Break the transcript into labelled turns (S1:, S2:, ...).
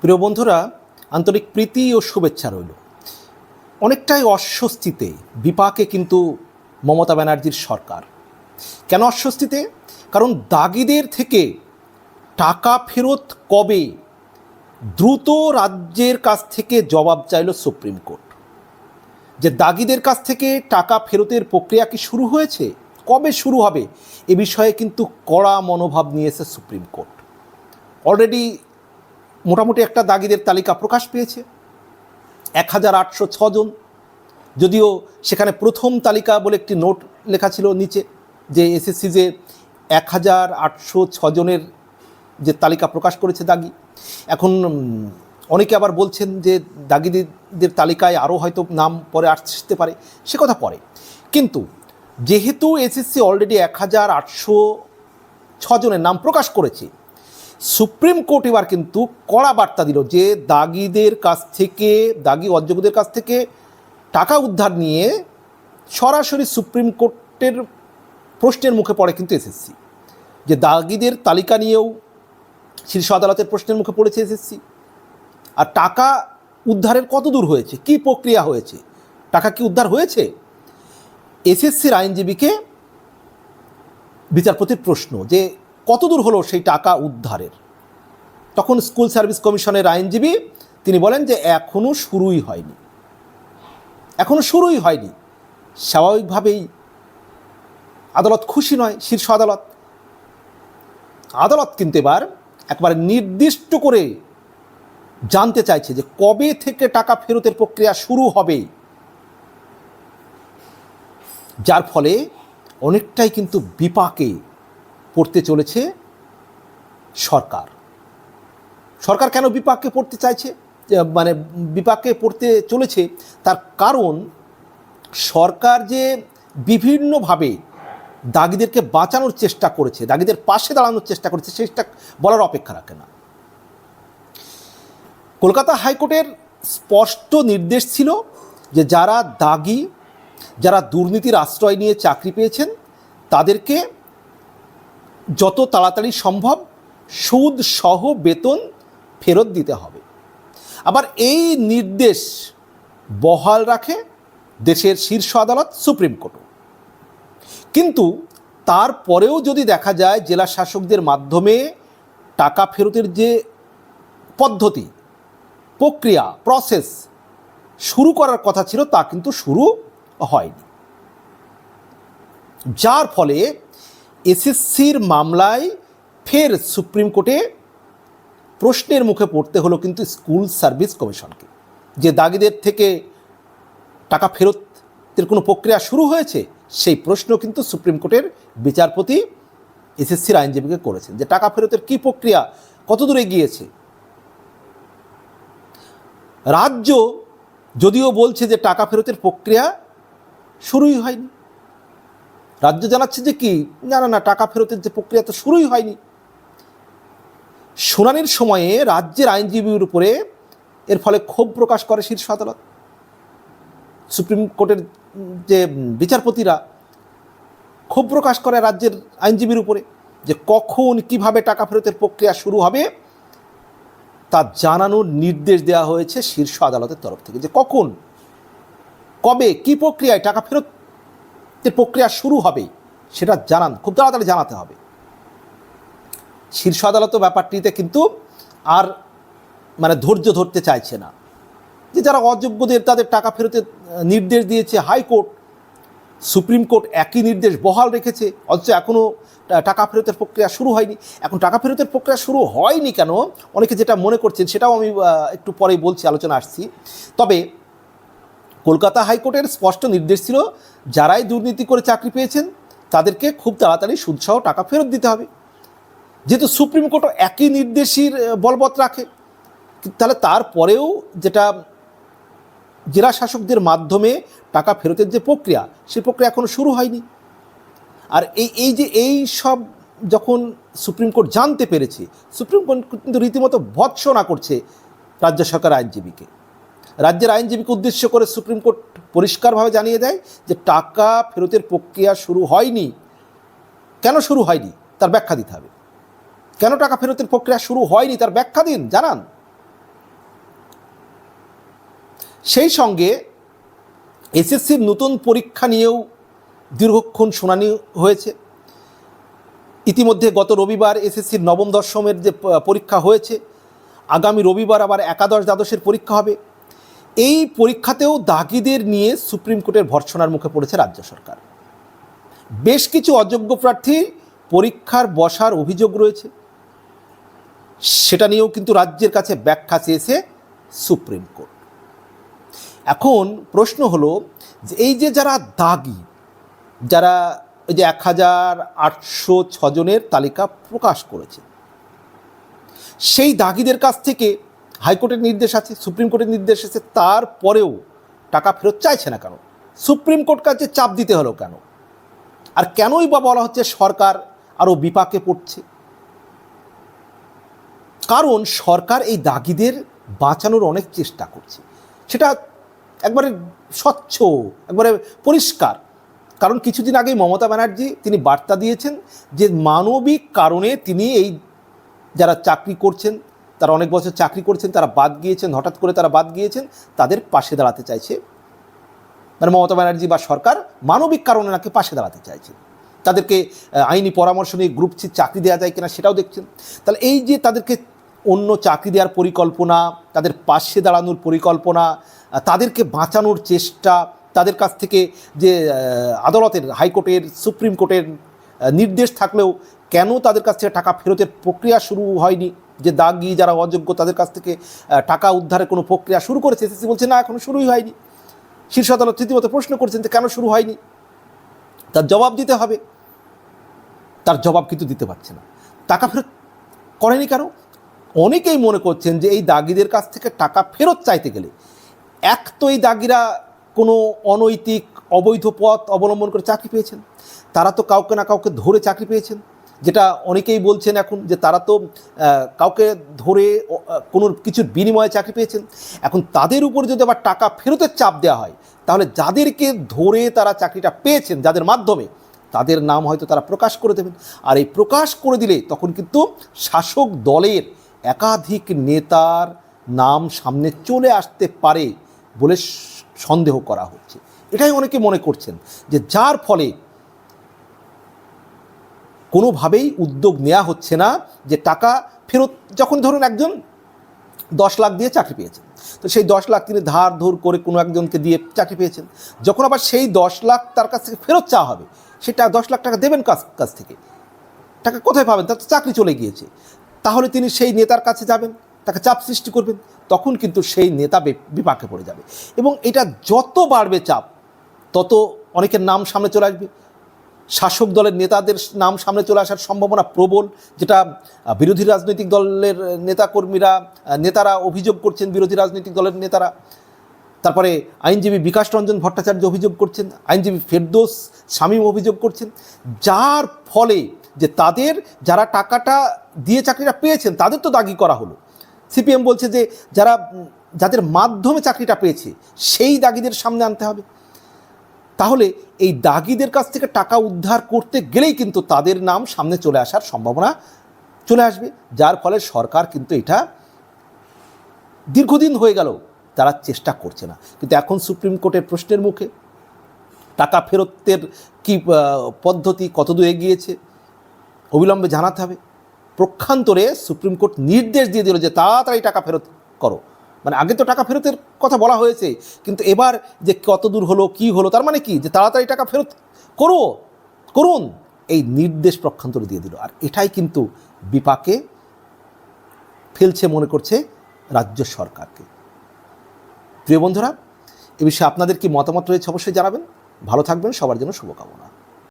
S1: প্রিয় বন্ধুরা, আন্তরিক প্রীতি ও শুভেচ্ছা রইল। অনেকটাই অস্বস্তিতে বিপাকে কিন্তু মমতা ব্যানার্জির সরকার। কেন অস্বস্তিতে? কারণ দাগিদের থেকে টাকা ফেরত কবে? দ্রুত রাজ্যের কাছ থেকে জবাব চাইল সুপ্রিম কোর্ট। যে দাগিদের কাছ থেকে টাকা ফেরতের প্রক্রিয়া কি শুরু হয়েছে? কবে শুরু হবে? এ বিষয়ে কিন্তু কড়া মনোভাব নিয়েছে সুপ্রিম কোর্ট। অলরেডি মোটামুটি একটা দাগিদের তালিকা প্রকাশ পেয়েছে। এক হাজার আটশো ছজন যদিও সেখানে প্রথম তালিকা বলে একটি নোট লেখা ছিল নিচে যে এসএসসি যে এক হাজার আটশো ছজনের যে তালিকা প্রকাশ করেছে দাগি। এখন অনেকে আবার বলছেন যে দাগিদের তালিকায় আরও হয়তো নাম পরে আসতে পারে, সে কথা পরে। কিন্তু যেহেতু এসএসসি অলরেডি এক হাজার আটশো ছজনের নাম প্রকাশ করেছে সুপ্রিম কোর্ট এবার কিন্তু কড়া বার্তা দিল যে দাগিদের কাছ থেকে, দাগি অযোগ্যদের কাছ থেকে টাকা উদ্ধার নিয়ে সরাসরি সুপ্রিম কোর্টের প্রশ্নের মুখে পড়ে কিন্তু এসএসসি যে দাগিদের তালিকা নিয়েও শীর্ষ আদালতের প্রশ্নের মুখে পড়েছে এসএসসি আর টাকা উদ্ধারের কত দূর হয়েছে? কি প্রক্রিয়া হয়েছে? টাকা কি উদ্ধার হয়েছে? এসএসসির আইনজীবীকে বিচারপতির প্রশ্ন যে কতদূর হলো সেই টাকা উদ্ধারের? তখন স্কুল সার্ভিস কমিশনের আইনজীবী তিনি বলেন যে এখনও শুরুই হয়নি। এখনও শুরুই হয়নি। স্বাভাবিকভাবেই আদালত খুশি নয়, শীর্ষ আদালত। আদালত কিন্তু এবার একবারে নির্দিষ্ট করে জানতে চাইছে যে কবে থেকে টাকা ফেরতের প্রক্রিয়া শুরু হবে। যার ফলে অনেকটাই কিন্তু বিপাকে পড়তে চলেছে সরকার। সরকার কেন বিপাকে পড়তে চাইছে? মানে বিপাকে পড়তে চলেছে তার কারণ সরকার যে বিভিন্নভাবে দাগিদেরকে বাঁচানোর চেষ্টা করেছে, দাগিদের পাশে দাঁড়ানোর চেষ্টা করেছে, সেটা বলার অপেক্ষা রাখে না। কলকাতা হাইকোর্টের স্পষ্ট নির্দেশ ছিল যে যারা দাগি, যারা দুর্নীতির আশ্রয় নিয়ে চাকরি পেয়েছেন, তাদেরকে যত তাড়াতাড়ি সম্ভব সুদ সহ বেতন ফেরত দিতে হবে। আবার এই নির্দেশ বহাল রাখে দেশের শীর্ষ আদালত, সুপ্রিম কোর্টও। কিন্তু তারপরেও যদি দেখা যায় জেলা শাসকদের মাধ্যমে টাকা ফেরতের যে পদ্ধতি, প্রক্রিয়া প্রসেস শুরু করার কথা ছিল, তা কিন্তু শুরু হয়নি। যার ফলে এসএসসির মামলায় ফের সুপ্রিম কোর্টে প্রশ্নের মুখে পড়তে হলো কিন্তু স্কুল সার্ভিস কমিশনকে। যে দাগিদের থেকে টাকা ফেরতের কোনো প্রক্রিয়া শুরু হয়েছে, সেই প্রশ্ন কিন্তু সুপ্রিম কোর্টের বিচারপতি এসএসসির আইনজীবীকে করেছেন। যে টাকা ফেরতের কী প্রক্রিয়া, কত দূরে গিয়েছে রাজ্য যদিও বলছে যে টাকা ফেরতের প্রক্রিয়া শুরুই হয়নি। রাজ্য জানাচ্ছে যে কি, না না না, টাকা ফেরতের যে প্রক্রিয়া তো শুরুই হয়নি। শুনানির সময়ে রাজ্যের আইনজীবীর উপরে এর ফলে ক্ষোভ প্রকাশ করে শীর্ষ আদালত। সুপ্রিম কোর্টের যে বিচারপতিরা ক্ষোভ প্রকাশ করে রাজ্যের আইনজীবীর উপরে যে কখন কীভাবে টাকা ফেরতের প্রক্রিয়া শুরু হবে, তা জানানোর নির্দেশ দেওয়া হয়েছে শীর্ষ আদালতের তরফ থেকে যে কখন, কবে, কি প্রক্রিয়ায় টাকা ফেরতের প্রক্রিয়া শুরু হবে, সেটা জানান, খুব তাড়াতাড়ি জানাতে হবে। শীর্ষ আদালতও ব্যাপারটিতে কিন্তু আর মানে ধৈর্য ধরতে চাইছে না। যে যারা অযোগ্যদের তাদের টাকা ফেরতের নির্দেশ দিয়েছে হাইকোর্ট, সুপ্রিম কোর্ট একই নির্দেশ বহাল রেখেছে, অথচ এখনও টাকা ফেরতের প্রক্রিয়া শুরু হয়নি। এখন টাকা ফেরতের প্রক্রিয়া শুরু হয়নি কেন? অনেকে যেটা মনে করছেন, সেটাও আমি একটু পরেই বলছি, আলোচনা আসছি। তবে কলকাতা হাইকোর্টের স্পষ্ট নির্দেশ ছিল, যারাই দুর্নীতি করে চাকরি পেয়েছেন, তাদেরকে খুব তাড়াতাড়ি সুদসহ টাকা ফেরত দিতে হবে। যেহেতু সুপ্রিম কোর্টও একই নির্দেশির বলবৎ রাখে, তাহলে তারপরেও যেটা জেলা শাসকদের মাধ্যমে টাকা ফেরতের যে প্রক্রিয়া, সে প্রক্রিয়া এখনও শুরু হয়নি। আর এই এই যে এই সব যখন সুপ্রিম কোর্ট জানতে পেরেছে, সুপ্রিম কোর্ট কিন্তু রীতিমতো ভৎসনা করছে রাজ্য সরকার আইনজীবীকে। রাজ্যের আইনজীবীকে উদ্দেশ্য করে সুপ্রিম কোর্ট পরিষ্কারভাবে জানিয়ে দেয় যে টাকা ফেরতের প্রক্রিয়া শুরু হয়নি। কেন শুরু হয়নি? তার ব্যাখ্যা দিতে হবে। কেন টাকা ফেরতের প্রক্রিয়া শুরু হয়নি? তার ব্যাখ্যা দিন, জানান। সেই সঙ্গে এসএসসির নতুন পরীক্ষা নিয়েও দীর্ঘক্ষণ শুনানি হয়েছে। ইতিমধ্যে গত রবিবার এসএসসির নবম দশমের যে পরীক্ষা হয়েছে, আগামী রবিবার আবার একাদশ দ্বাদশের পরীক্ষা হবে। এই পরীক্ষাতেও দাগিদের নিয়ে সুপ্রিম কোর্টের ভর্সনার মুখে পড়েছে রাজ্য সরকার। বেশ কিছু অযোগ্য প্রার্থী পরীক্ষার বসার অভিযোগ রয়েছে। সেটা নিয়েও কিন্তু রাজ্যের কাছে ব্যাখ্যা চেয়েছে সুপ্রিম কোর্ট। এখন প্রশ্ন হলো যে এই যে যারা দাগি, যারা ওই যে এক হাজার আটশো ছজনের তালিকা প্রকাশ করেছে, সেই দাগিদের কাছ থেকে হাইকোর্টের নির্দেশ আছে, সুপ্রিম কোর্টের নির্দেশ আছে, তারপরেও টাকা ফেরত চাইছে না কেন? সুপ্রিম কোর্ট কাছে চাপ দিতে হলো কেন? আর কেনই বা বলা হচ্ছে সরকার আরও বিপাকে পড়ছে? কারণ সরকার এই দাগিদের বাঁচানোর অনেক চেষ্টা করছে। সেটা একবারে স্বচ্ছ, একবারে পরিষ্কার। কারণ কিছুদিন আগেই মমতা ব্যানার্জি তিনি বার্তা দিয়েছেন যে মানবিক কারণে তিনি এই যারা চাকরি করছেন তারা অনেক বছর চাকরি করছেন, তারা বাদ গিয়েছেন, হঠাৎ করে তারা বাদ গিয়েছেন, তাদের পাশে দাঁড়াতে চাইছে। মানে মমতা ব্যানার্জি বা সরকার মানবিক কারণে নাকি পাশে দাঁড়াতে চাইছে। তাদেরকে আইনি পরামর্শ নিয়ে গ্রুপ সি চাকরি দেওয়া যায় কিনা সেটাও দেখছেন। তাহলে এই যে তাদেরকে অন্য চাকরি দেওয়ার পরিকল্পনা, তাদের পাশে দাঁড়ানোর পরিকল্পনা তাদেরকে বাঁচানোর চেষ্টা, তাদের কাছ থেকে যে আদালতের, হাইকোর্টের, সুপ্রিম কোর্টের নির্দেশ থাকলেও কেন তাদের কাছ থেকে টাকা ফেরতের প্রক্রিয়া শুরু হয়নি? যে দাগি যারা অযোগ্য তাদের কাছ থেকে টাকা উদ্ধারের কোনো প্রক্রিয়া শুরু করেছে এসএসসি বলছে, না এখনও শুরুই হয়নি। শীর্ষ আদালত রীতিমতো প্রশ্ন করছেন যে, কেন শুরু হয়নি? তার জবাব দিতে হবে। তার জবাব কিন্তু দিতে পারছে না। টাকা ফেরত করেনি কেন? অনেকেই মনে করছেন যে, এই দাগিদের কাছ থেকে টাকা ফেরত চাইতে গেলে এক তো এই দাগিরা কোনো অনৈতিক, অবৈধ পথ অবলম্বন করে চাকরি পেয়েছেন। তারা তো কাউকে না কাউকে ধরে চাকরি পেয়েছেন। যেটা অনেকেই বলছেন এখন যে তারা তো কাউকে ধরে কোনো কিছুর বিনিময়ে চাকরি পেয়েছেন। এখন তাদের উপর যদি আবার টাকা ফেরতের চাপ দেওয়া হয়, তাহলে যাদেরকে ধরে তারা চাকরিটা পেয়েছেন, যাদের মাধ্যমে, তাদের নাম হয়তো তারা প্রকাশ করে দেবেন। আর এই প্রকাশ করে দিলে তখন কিন্তু শাসক দলের একাধিক নেতার নাম সামনে চলে আসতে পারে বলে সন্দেহ করা হচ্ছে। এটাই অনেকে মনে করছেন যে যার ফলে কোনোভাবেই উদ্যোগ নেওয়া হচ্ছে না যে টাকা ফেরত, যখন ধরুন একজন দশ লাখ দিয়ে চাকরি পেয়েছেন, তো সেই দশ লাখ তিনি ধার ধর করে কোনো একজনকে দিয়ে চাকরি পেয়েছেন, যখন আবার সেই দশ লাখ তার কাছ থেকে ফেরত চাওয়া হবে, সেটা দশ লাখ টাকা দেবেন কাছ কাছ থেকে, টাকা কোথায় পাবেন? তার তো চাকরি চলে গিয়েছে, তাহলে তিনি সেই নেতার কাছে যাবেন, তাকে চাপ সৃষ্টি করবেন, তখন কিন্তু সেই নেতা বিপাকে পড়ে যাবে এবং এটা যত বাড়বে চাপ, তত অনেকের নাম সামনে চলে আসবে শাসক দলের নেতাদের নাম সামনে চলে আসার সম্ভাবনা প্রবল, যেটা বিরোধী রাজনৈতিক দলের নেতাকর্মীরা নেতারা অভিযোগ করছেন বিরোধী রাজনৈতিক দলের নেতারা। তারপরে আইনজীবী বিকাশ রঞ্জন ভট্টাচার্য অভিযোগ করছেন, আইনজীবী ফেরদোস শামীম অভিযোগ করছেন। যার ফলে যে তাদের যারা টাকাটা দিয়ে চাকরিটা পেয়েছেন, তাদের তো দাগি করা হলো। সিপিএম বলছে যে, যারা যাদের মাধ্যমে চাকরিটা পেয়েছে, সেই দাগিদের সামনে আনতে হবে। তাহলে এই দাগিদের কাছ থেকে টাকা উদ্ধার করতে গেলেই কিন্তু তাদের নাম সামনে চলে আসার সম্ভাবনা চলে আসবে। যার ফলে সরকার কিন্তু এটা দীর্ঘদিন হয়ে গেল, তারা চেষ্টা করছে না। কিন্তু এখন সুপ্রিম কোর্টের প্রশ্নের মুখে, টাকা ফেরতের কি পদ্ধতি কতদূর এগিয়েছে, অবিলম্বে জানাতে হবে। প্রক্ষান্তরে সুপ্রিম কোর্ট নির্দেশ দিয়ে দিল যে তাড়াতাড়ি টাকা ফেরত করো। মানে আগে তো টাকা ফেরতের কথা বলা হয়েছে, কিন্তু এবার যে কত দূর হলো, কি হলো, তার মানে কি? যে তাড়াতাড়ি টাকা ফেরত করো, করুন, এই নির্দেশ প্রক্ষান্তরে দিয়ে দিল। আর এটাই কিন্তু বিপাকে ফেলছে, মনে করছে রাজ্য সরকারকে। প্রিয় বন্ধুরা, এ বিষয়ে আপনাদের কি মতামত রয়েছে অবশ্যই জানাবেন। ভালো থাকবেন, সবার জন্য শুভকামনা।